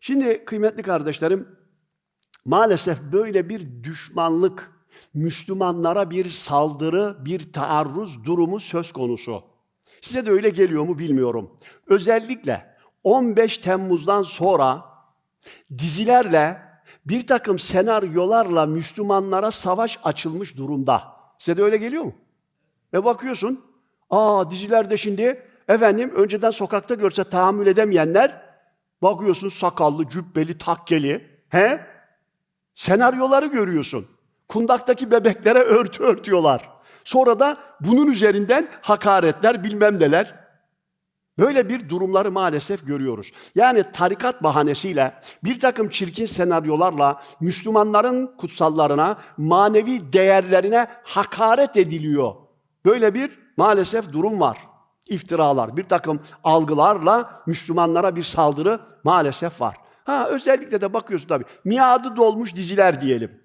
Şimdi kıymetli kardeşlerim, maalesef böyle bir düşmanlık, Müslümanlara bir saldırı, bir taarruz durumu söz konusu. Size de öyle geliyor mu bilmiyorum. Özellikle 15 Temmuz'dan sonra dizilerle bir takım senaryolarla Müslümanlara savaş açılmış durumda. Size de öyle geliyor mu? Ve bakıyorsun, aa dizilerde şimdi efendim önceden sokakta görse tahammül edemeyenler bakıyorsun sakallı, cübbeli, takkeli, he? Senaryoları görüyorsun. Kundaktaki bebeklere örtü örtüyorlar. Sonra da bunun üzerinden hakaretler bilmem neler. Böyle bir durumları maalesef görüyoruz. Yani tarikat bahanesiyle bir takım çirkin senaryolarla Müslümanların kutsallarına, manevi değerlerine hakaret ediliyor. Böyle bir maalesef durum var. İftiralar, bir takım algılarla Müslümanlara bir saldırı maalesef var. Ha özellikle de bakıyorsun tabii. Miadı dolmuş diziler diyelim.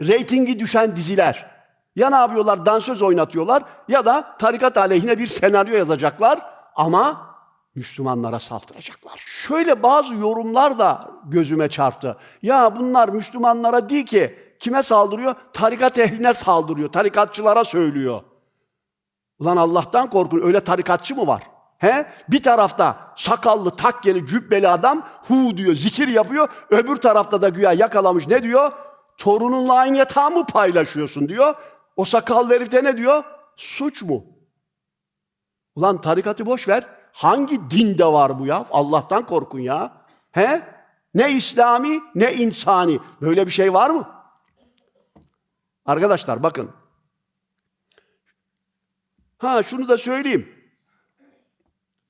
Reytingi düşen diziler. Ya ne yapıyorlar? Dansöz oynatıyorlar ya da tarikat aleyhine bir senaryo yazacaklar ama Müslümanlara saldıracaklar. Şöyle bazı yorumlar da gözüme çarptı. Ya bunlar Müslümanlara değil ki kime saldırıyor? Tarikat ehline saldırıyor. Tarikatçılara söylüyor. Ulan Allah'tan korkun. Öyle tarikatçı mı var? He? Bir tarafta sakallı, takkeli, cübbeli adam hu diyor, zikir yapıyor. Öbür tarafta da güya yakalamış ne diyor? Torununla aynı yatağı mı paylaşıyorsun diyor. O sakallı herif de ne diyor? Suç mu? Ulan tarikatı boş ver. Hangi dinde var bu ya? Allah'tan korkun ya. He? Ne İslami ne insani. Böyle bir şey var mı? Arkadaşlar bakın. Ha şunu da söyleyeyim.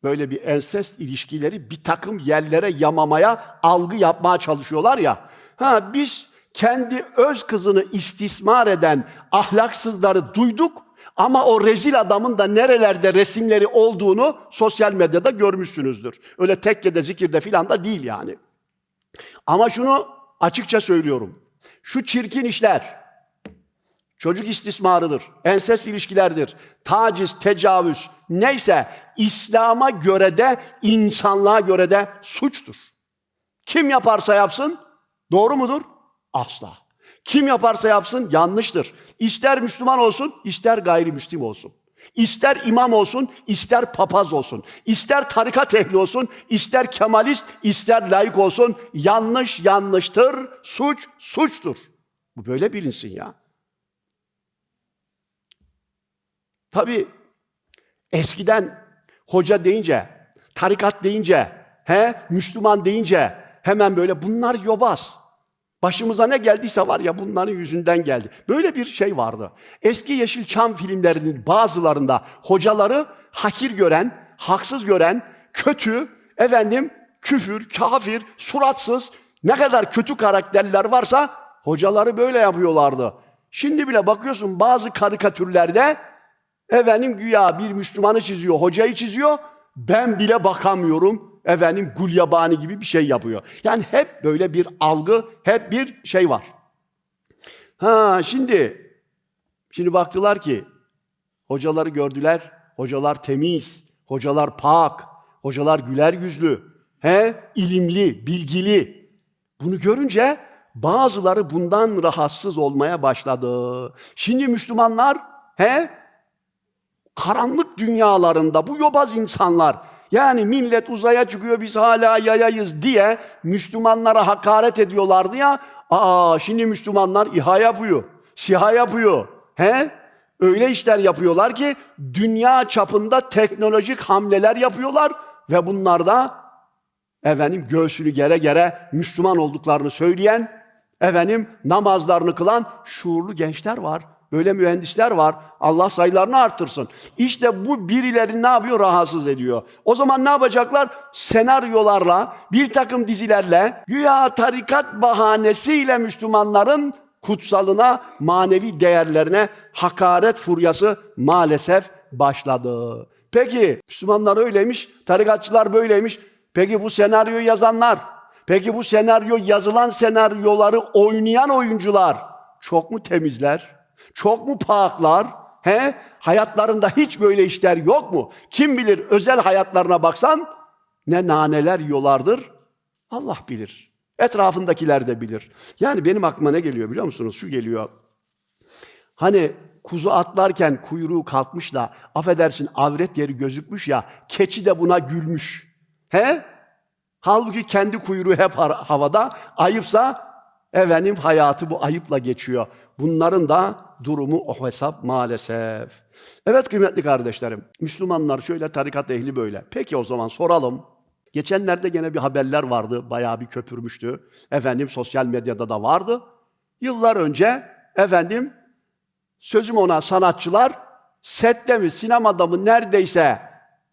Böyle bir ensest ilişkileri bir takım yerlere yamamaya, algı yapmaya çalışıyorlar ya. Ha biz kendi öz kızını istismar eden ahlaksızları duyduk ama o rezil adamın da nerelerde resimleri olduğunu sosyal medyada görmüşsünüzdür. Öyle tekkede, zikirde filan da değil yani. Ama şunu açıkça söylüyorum. Şu çirkin işler, çocuk istismarıdır, enses ilişkilerdir, taciz, tecavüz, neyse İslam'a göre de, insanlığa göre de suçtur. Kim yaparsa yapsın, doğru mudur? Asla. Kim yaparsa yapsın yanlıştır. İster Müslüman olsun, ister gayrimüslim olsun. İster imam olsun, ister papaz olsun. İster tarikat ehli olsun, ister kemalist, ister laik olsun. Yanlış yanlıştır, suç suçtur. Bu böyle bilinsin ya. Tabii eskiden hoca deyince, tarikat deyince, he Müslüman deyince hemen böyle bunlar yobaz. Başımıza ne geldiyse var ya bunların yüzünden geldi. Böyle bir şey vardı. Eski Yeşilçam filmlerinin bazılarında hocaları hakir gören, haksız gören, kötü, efendim küfür, kafir, suratsız ne kadar kötü karakterler varsa hocaları böyle yapıyorlardı. Şimdi bile bakıyorsun bazı karikatürlerde efendim güya bir Müslümanı çiziyor, hocayı çiziyor. Ben bile bakamıyorum efendim gulyabani gibi bir şey yapıyor. Yani hep böyle bir algı, hep bir şey var. Ha şimdi, şimdi baktılar ki hocaları gördüler, hocalar temiz, hocalar pak, hocalar güler yüzlü, he ilimli, bilgili. Bunu görünce bazıları bundan rahatsız olmaya başladı. Şimdi Müslümanlar he karanlık dünyalarında bu yobaz insanlar yani millet uzaya çıkıyor biz hala yayayız diye Müslümanlara hakaret ediyorlardı ya. Aa şimdi Müslümanlar İHA yapıyor, SİHA yapıyor. He? Öyle işler yapıyorlar ki dünya çapında teknolojik hamleler yapıyorlar ve bunlarda efendim göğsünü gere gere Müslüman olduklarını söyleyen, efendim namazlarını kılan şuurlu gençler var. Böyle mühendisler var. Allah sayılarını arttırsın. İşte bu birileri ne yapıyor? Rahatsız ediyor. O zaman ne yapacaklar? Senaryolarla, bir takım dizilerle, güya tarikat bahanesiyle Müslümanların kutsalına, manevi değerlerine hakaret furyası maalesef başladı. Peki Müslümanlar öyleymiş, tarikatçılar böyleymiş. Peki bu senaryoyu yazanlar, peki bu senaryo yazılan senaryoları oynayan oyuncular çok mu temizler? Çok mu paklar? He? Hayatlarında hiç böyle işler yok mu? Kim bilir özel hayatlarına baksan ne naneler yiyorlardır Allah bilir. Etrafındakiler de bilir. Yani benim aklıma ne geliyor biliyor musunuz? Şu geliyor. Hani kuzu atlarken kuyruğu kalkmış da affedersin avret yeri gözükmüş ya keçi de buna gülmüş. He? Halbuki kendi kuyruğu hep havada. Ayıpsa efendim hayatı bu ayıpla geçiyor. Bunların da durumu o hesap maalesef. Evet kıymetli kardeşlerim. Müslümanlar şöyle tarikat ehli böyle. Peki o zaman soralım. Geçenlerde gene bir haberler vardı. Bayağı bir köpürmüştü. Efendim sosyal medyada da vardı. Yıllar önce efendim sözüm ona sanatçılar sette mi sinemada mı neredeyse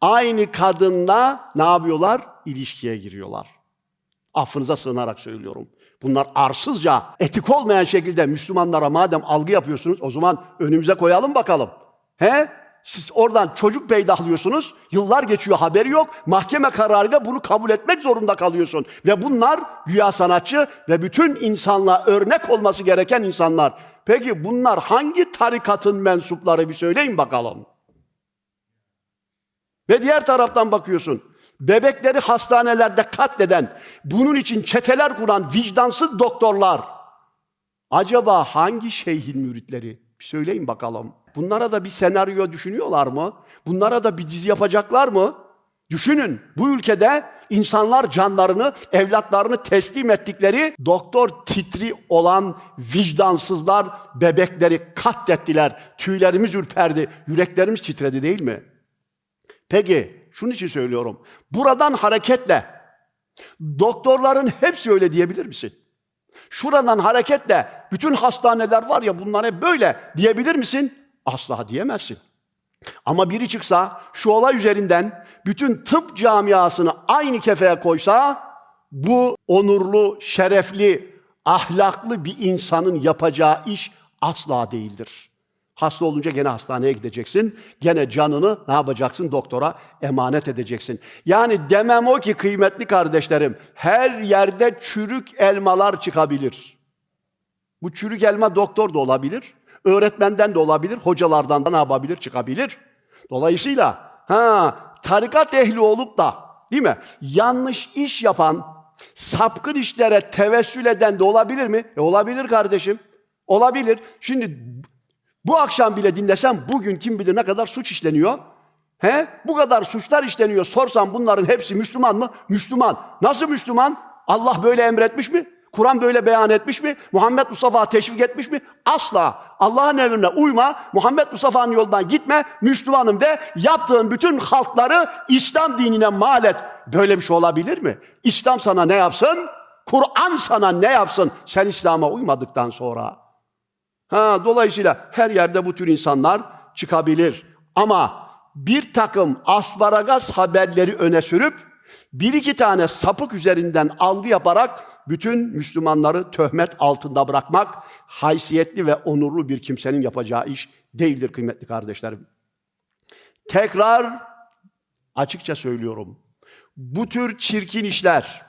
aynı kadınla ne yapıyorlar? İlişkiye giriyorlar. Affınıza sığınarak söylüyorum. Bunlar arsızca, etik olmayan şekilde Müslümanlara madem algı yapıyorsunuz o zaman önümüze koyalım bakalım. He? Siz oradan çocuk peydahlıyorsunuz, yıllar geçiyor haberi yok, mahkeme kararıyla bunu kabul etmek zorunda kalıyorsun. Ve bunlar güya sanatçı ve bütün insanlığa örnek olması gereken insanlar. Peki bunlar hangi tarikatın mensupları bir söyleyin bakalım. Ve diğer taraftan bakıyorsun. Bebekleri hastanelerde katleden, bunun için çeteler kuran vicdansız doktorlar. Acaba hangi şeyhin müritleri? Bir söyleyin bakalım. Bunlara da bir senaryo düşünüyorlar mı? Bunlara da bir dizi yapacaklar mı? Düşünün bu ülkede insanlar canlarını, evlatlarını teslim ettikleri doktor titri olan vicdansızlar bebekleri katlettiler. Tüylerimiz ürperdi, yüreklerimiz titredi değil mi? Peki, şunun için söylüyorum. Buradan hareketle doktorların hepsi öyle diyebilir misin? Şuradan hareketle bütün hastaneler var ya bunlar hep böyle diyebilir misin? Asla diyemezsin. Ama biri çıksa şu olay üzerinden bütün tıp camiasını aynı kefeye koysa bu onurlu, şerefli, ahlaklı bir insanın yapacağı iş asla değildir. Hasta olunca gene hastaneye gideceksin. Gene canını ne yapacaksın? Doktora emanet edeceksin. Yani demem o ki kıymetli kardeşlerim, her yerde çürük elmalar çıkabilir. Bu çürük elma doktor da olabilir, öğretmenden de olabilir, hocalardan da ne yapabilir? Çıkabilir. Dolayısıyla ha tarikat ehli olup da değil mi? Yanlış iş yapan, sapkın işlere tevessül eden de olabilir mi? E olabilir kardeşim. Olabilir. Şimdi bu akşam bile dinlesem bugün kim bilir ne kadar suç işleniyor. He? Bu kadar suçlar işleniyor. Sorsam bunların hepsi Müslüman mı? Müslüman. Nasıl Müslüman? Allah böyle emretmiş mi? Kur'an böyle beyan etmiş mi? Muhammed Mustafa teşvik etmiş mi? Asla. Allah'ın emrine uyma, Muhammed Mustafa'nın yolundan gitme, Müslümanım de, yaptığın bütün halkları İslam dinine mal et. Böyle bir şey olabilir mi? İslam sana ne yapsın? Kur'an sana ne yapsın? Sen İslam'a uymadıktan sonra. Ha, dolayısıyla her yerde bu tür insanlar çıkabilir. Ama bir takım asparagas haberleri öne sürüp bir iki tane sapık üzerinden algı yaparak bütün Müslümanları töhmet altında bırakmak haysiyetli ve onurlu bir kimsenin yapacağı iş değildir kıymetli kardeşlerim. Tekrar açıkça söylüyorum. Bu tür çirkin işler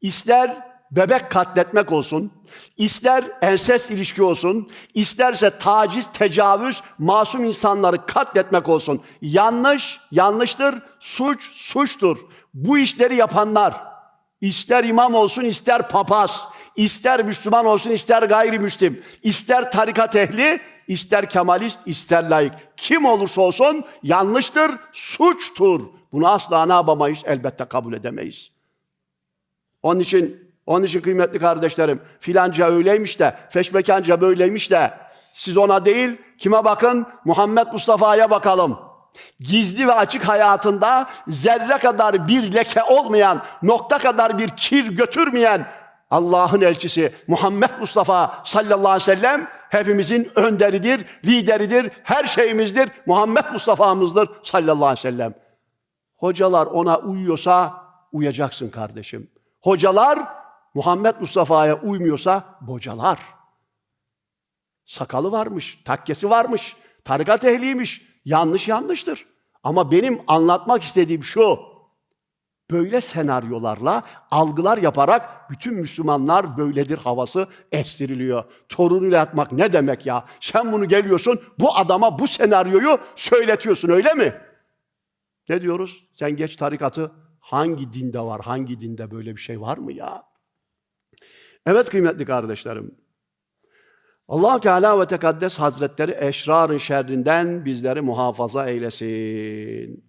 ister bebek katletmek olsun, ister enses ilişki olsun, isterse taciz, tecavüz, masum insanları katletmek olsun. Yanlış, yanlıştır, suç, suçtur. Bu işleri yapanlar, ister imam olsun, ister papaz, ister Müslüman olsun, ister gayrimüslim, ister tarikat ehli, ister kemalist, ister laik. Kim olursa olsun yanlıştır, suçtur. Bunu asla ne yapamayız? Elbette kabul edemeyiz. Onun için onun için kıymetli kardeşlerim filanca öyleymiş de feşmekanca böyleymiş de siz ona değil kime bakın? Muhammed Mustafa'ya bakalım. Gizli ve açık hayatında zerre kadar bir leke olmayan, nokta kadar bir kir götürmeyen Allah'ın elçisi Muhammed Mustafa sallallahu aleyhi ve sellem hepimizin önderidir, lideridir, her şeyimizdir. Muhammed Mustafa'mızdır sallallahu aleyhi ve sellem. Hocalar ona uyuyorsa uyacaksın kardeşim. Hocalar Muhammed Mustafa'ya uymuyorsa bocalar. Sakalı varmış, takkesi varmış, tarikat ehliymiş. Yanlış yanlıştır. Ama benim anlatmak istediğim şu. Böyle senaryolarla, algılar yaparak bütün Müslümanlar böyledir havası estiriliyor. Torunuyla yatmak ne demek ya? Sen bunu geliyorsun, bu adama bu senaryoyu söyletiyorsun öyle mi? Ne diyoruz? Sen geç tarikatı, Hangi dinde var? Hangi dinde böyle bir şey var mı ya? Evet kıymetli kardeşlerim. allah Teala ve Tekaddes Hazretleri eşrarın şerrinden bizleri muhafaza eylesin.